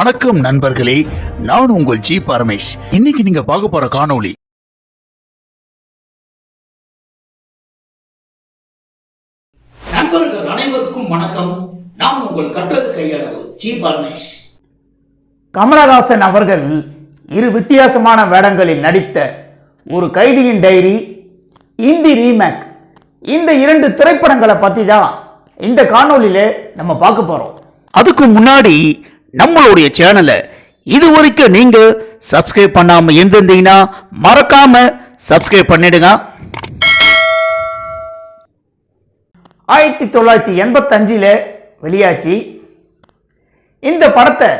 வணக்கம் நண்பர்களே நான் உங்கள் ஜி பரமேஷ். இன்னைக்கு நீங்க பார்க்க போற காணொளி நண்பர்கள் அனைவருக்கும் வணக்கம். நான் உங்கள் கற்றது கையளவு ஜி பரமேஷ். கமலஹாசன் அவர்கள் இரு வித்தியாசமான வேடங்களில் நடித்த ஒரு கைதியின் டைரி இந்தி ரீமேக். இந்த இரண்டு திரைப்படங்களை பற்றி தான் இந்த காணொளியில நம்ம பார்க்க போகிறோம் அதுக்கு முன்னாடி நம்மளுடைய சேனலை இது வரைக்கும் நீங்கள் சப்ஸ்கிரைப் பண்ணாமல் இருந்திருந்தீங்கன்னா மறக்காம சப்ஸ்கிரைப் பண்ணிடுங்க. ஆயிரத்தி தொள்ளாயிரத்தி எண்பத்தஞ்சில் வெளியாச்சு. இந்த படத்தை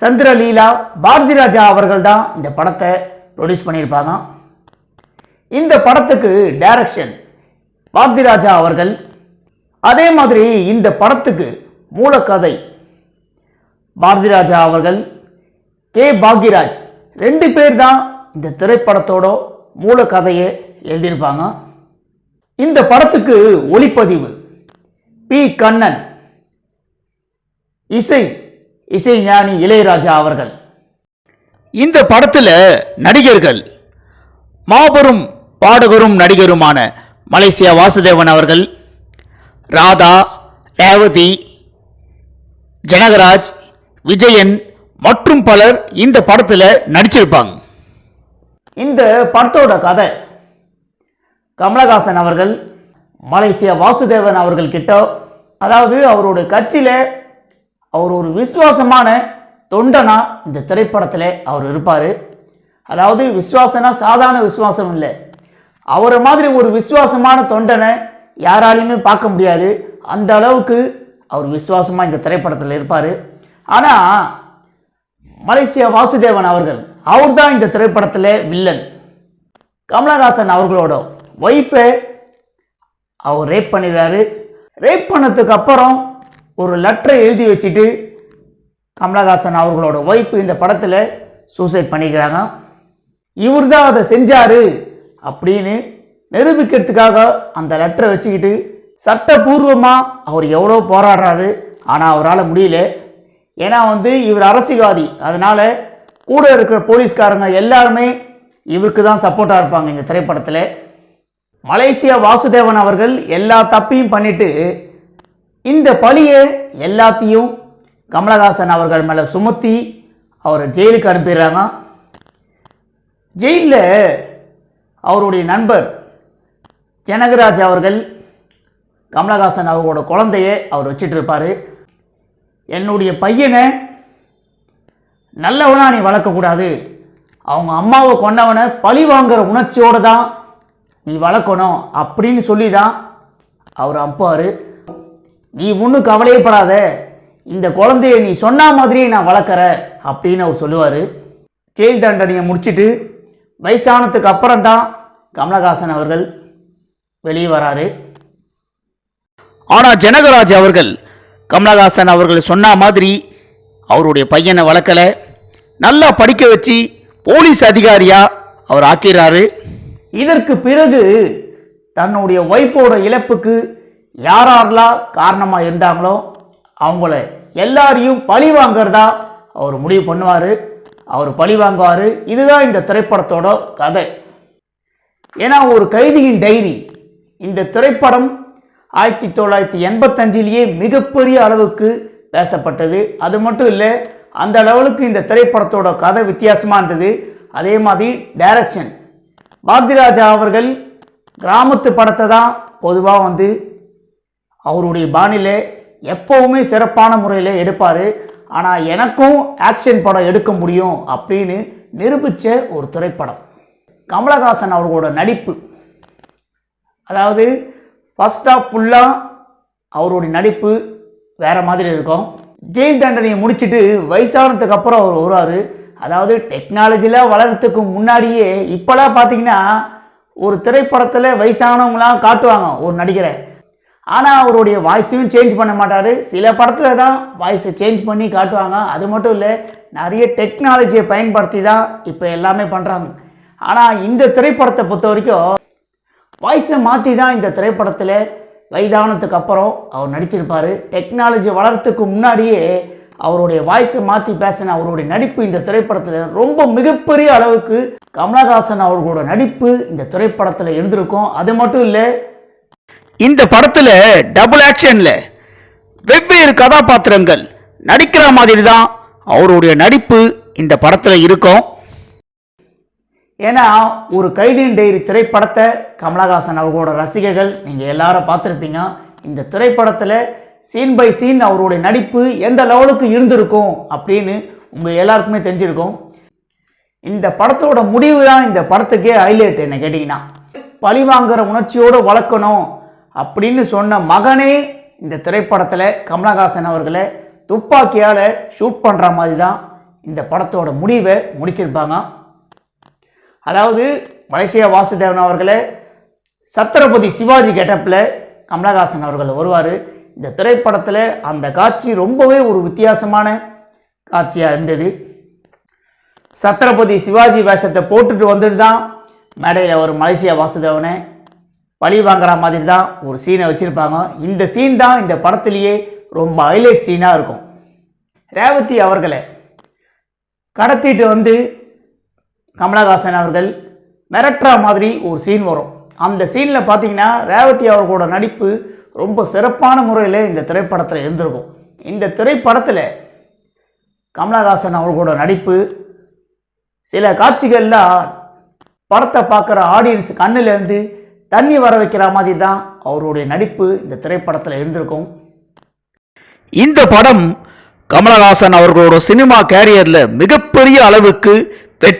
சந்திரலீலா பாரதி ராஜா அவர்கள் தான் இந்த படத்தை ப்ரொடியூஸ் பண்ணியிருப்பாங்க. இந்த படத்துக்கு டைரக்ஷன் பாரதி ராஜா அவர்கள். அதே மாதிரி இந்த படத்துக்கு மூலக்கதை பாரதி ராஜா அவர்கள் கே. பாக்யராஜ் ரெண்டு பேர் தான் இந்த திரைப்படத்தோட மூல கதையை எழுதியிருப்பாங்க. இந்த படத்துக்கு ஒளிப்பதிவு பி. கண்ணன் இசை இசை ஞானி இளையராஜா அவர்கள். இந்த படத்தில் நடிகர்கள் மாபெரும் பாடகரும் நடிகருமான மலேசியா வாசுதேவன் அவர்கள் ராதா ரேவதி ஜனகராஜ் விஜயன் மற்றும் பலர் இந்த படத்தில் நடிச்சிருப்பாங்க. இந்த படத்தோட கதை கமலஹாசன் அவர்கள் மலேசியா வாசுதேவன் அவர்கள் கிட்ட அதாவது அவரோட கட்சியில் அவர் ஒரு விசுவாசமான தொண்டனா இந்த திரைப்படத்தில் அவர் இருப்பார். அதாவது விசுவாசனா சாதாரண விசுவாசம் இல்லை. அவரை மாதிரி ஒரு விசுவாசமான தொண்டனை யாராலையுமே பார்க்க முடியாது. அந்த அளவுக்கு அவர் விசுவாசமாக இந்த திரைப்படத்தில் இருப்பார். ஆனால் மலேசியா வாசுதேவன் அவர்கள் அவர் தான் இந்த திரைப்படத்தில் வில்லன். கமலஹாசன் அவர்களோட ஒய்ஃபை அவர் ரேப் பண்ணிடுறாரு. ரேப் பண்ணதுக்கு அப்புறம் ஒரு லெட்டரை எழுதி வச்சுட்டு கமலஹாசன் அவர்களோட ஒய்ஃப் இந்த படத்தில் சூசைட் பண்ணிக்கிறாங்க. இவர் தான் அதை செஞ்சார் அப்படின்னு நிரூபிக்கிறதுக்காக அந்த லெட்டரை வச்சுக்கிட்டு சட்டபூர்வமாக அவர் எவ்வளோ போராடுறாரு ஆனால் அவரால் முடியல. ஏன்னா வந்து இவர் அரசியல்வாதி. அதனால கூட இருக்கிற போலீஸ்காரங்க எல்லாருமே இவருக்கு தான் சப்போர்ட்டாக இருப்பாங்க இந்த திரைப்படத்தில். மலேசியா வாசுதேவன் அவர்கள் எல்லா தப்பையும் பண்ணிட்டு இந்த பழியை எல்லாத்தையும் கமலஹாசன் அவர்கள் மேலே சுமத்தி அவரை ஜெயிலுக்கு அனுப்பிடுறாங்க. ஜெயிலில் அவருடைய நண்பர் ஜனகராஜ் அவர்கள் கமலஹாசன் அவரோட குழந்தைய அவர் வச்சிட்டு இருப்பார். என்னுடைய பையனை நல்லவனாக நீ வளர்க்கக்கூடாது. அவங்க அம்மாவை கொண்டவனை பழி வாங்குற உணர்ச்சியோடு தான் நீ வளர்க்கணும் அப்படின்னு சொல்லி தான் அவர் அப்பாரு நீ ஒன்றும் கவலையப்படாத. இந்த குழந்தைய நீ சொன்ன மாதிரியே நான் வளர்க்குற அப்படின்னு அவர் சொல்லுவார். ஜெயில் தண்டனையை முடிச்சிட்டு வயசானதுக்கு அப்புறம் தான் கமலஹாசன் அவர்கள் வெளியே வராரு. ஆனால் ஜனகராஜ் அவர்கள் கமலஹாசன் அவர்கள் சொன்ன மாதிரி அவருடைய பையனை வளர்க்கலை. நல்லா படிக்க வச்சு போலீஸ் அதிகாரியாக அவர் ஆக்கிறாரு இதற்கு பிறகு தன்னுடைய ஒய்ஃபோட இழப்புக்கு யாரெல்லாம் காரணமாக இருந்தாங்களோ அவங்கள எல்லாரையும் பழி வாங்குறதா அவர் முடிவு பண்ணுவார். அவர் பழி வாங்குவார். இதுதான் இந்த திரைப்படத்தோட கதை. ஏன்னா ஒரு கைதியின் டைரி. இந்த திரைப்படம் ஆயிரத்தி தொள்ளாயிரத்தி எண்பத்தஞ்சிலேயே மிகப்பெரிய அளவுக்கு பேசப்பட்டது. அது மட்டும் இல்லை அந்த லெவலுக்கு இந்த திரைப்படத்தோட கதை வித்தியாசமாக இருந்தது. அதே மாதிரி டைரக்ஷன் பாக்திராஜா அவர்கள் கிராமத்து படத்தை தான் பொதுவாக வந்து அவருடைய பாணியில் எப்போவுமே சிறப்பான முறையில் எடுப்பார். ஆனால் எனக்கும் ஆக்ஷன் படம் எடுக்க முடியும் அப்படின்னு நிரூபித்த ஒரு திரைப்படம். கமலஹாசன் அவர்களோட நடிப்பு. அதாவது ஃபஸ்ட் ஆஃப் ஃபுல்லாக அவருடைய நடிப்பு வேறு மாதிரி இருக்கும். ஜெயில் தண்டனையை முடிச்சுட்டு வயசானதுக்கு அப்புறம் அவர் வருவார். அதாவது டெக்னாலஜியில் வளர்றதுக்கு முன்னாடியே இப்போலாம் பார்த்தீங்கன்னா ஒரு திரைப்படத்தில் வயசானவங்களாம் காட்டுவாங்க ஒரு நடிகரை. ஆனால் அவருடைய வாய்ஸையும் சேஞ்ச் பண்ண மாட்டார். சில படத்தில் தான் வாய்ஸை சேஞ்ச் பண்ணி காட்டுவாங்க. அது மட்டும் இல்லை நிறைய டெக்னாலஜியை பயன்படுத்தி தான் இப்போ எல்லாமே பண்ணுறாங்க ஆனால் இந்த திரைப்படத்தை பொறுத்த வரைக்கும் வாய்ஸை மாற்றி தான் இந்த திரைப்படத்தில் வயதானதுக்கு அப்புறம் அவர் நடிச்சிருப்பார். டெக்னாலஜி வளர்றதுக்கு முன்னாடியே அவருடைய வாய்ஸை மாற்றி பேசின அவருடைய நடிப்பு இந்த திரைப்படத்தில் ரொம்ப மிகப்பெரிய அளவுக்கு கமலஹாசன் அவர்களோட நடிப்பு இந்த திரைப்படத்தில் எழுந்திருக்கும். அது மட்டும் இல்லை இந்த படத்தில் டபுள் ஆக்ஷனில் வெவ்வேறு கதாபாத்திரங்கள் நடிக்கிற மாதிரி தான் அவருடைய நடிப்பு இந்த படத்தில் இருக்கும். ஏன்னா ஒரு கைதியின் டைரி திரைப்படத்தை கமலஹாசன் அவர்களோட ரசிகர்கள் நீங்கள் எல்லாரும் பார்த்துருப்பீங்க. இந்த திரைப்படத்தில் சீன் பை சீன் அவருடைய நடிப்பு எந்த லெவலுக்கு இருந்திருக்கும் அப்படின்னு உங்கள் எல்லாருக்குமே தெரிஞ்சிருக்கும். இந்த படத்தோட முடிவு தான் இந்த படத்துக்கே ஹைலைட் என்ன கேட்டிங்கன்னா பழி வாங்குற உணர்ச்சியோடு வளர்க்கணும் அப்படின்னு சொன்ன மகனே இந்த திரைப்படத்தில் கமலஹாசன் அவர்களை துப்பாக்கியால் ஷூட் பண்ணுற மாதிரி தான் இந்த படத்தோட முடிவை முடிச்சிருப்பாங்க. அதாவது மலேசியா வாசுதேவன் அவர்களே சத்ரபதி சிவாஜி கெட்டப்பில் கமலஹாசன் அவர்கள் வருவார். இந்த திரைப்படத்தில் அந்த காட்சி ரொம்பவே ஒரு வித்தியாசமான காட்சியாக இருந்தது. சத்ரபதி சிவாஜி வேஷத்தை போட்டுட்டு வந்துட்டு தான் மேடையில் ஒரு மலேசியா வாசுதேவனை பழி வாங்குற மாதிரி தான் ஒரு சீனை வச்சுருப்பாங்க. இந்த சீன் தான் இந்த படத்துலேயே ரொம்ப ஹைலைட் சீனாக இருக்கும். ரேவதி அவர்களை கடத்திட்டு வந்து கமலஹாசன் அவர்கள் மிரட்டுற மாதிரி ஒரு சீன் வரும். அந்த சீனில் பார்த்தீங்கன்னா ரேவதி அவர்களோட நடிப்பு ரொம்ப சிறப்பான முறையில் இந்த திரைப்படத்தில் இருந்திருக்கும். இந்த திரைப்படத்தில் கமலஹாசன் அவர்களோட நடிப்பு சில காட்சிகள்லாம் படத்தை பார்க்குற ஆடியன்ஸ் கண்ணிலேருந்து தண்ணி வர வைக்கிற மாதிரி தான் அவருடைய நடிப்பு இந்த திரைப்படத்தில் இருந்திருக்கும். இந்த படம் கமலஹாசன் அவர்களோட சினிமா கேரியரில் மிகப்பெரிய அளவுக்கு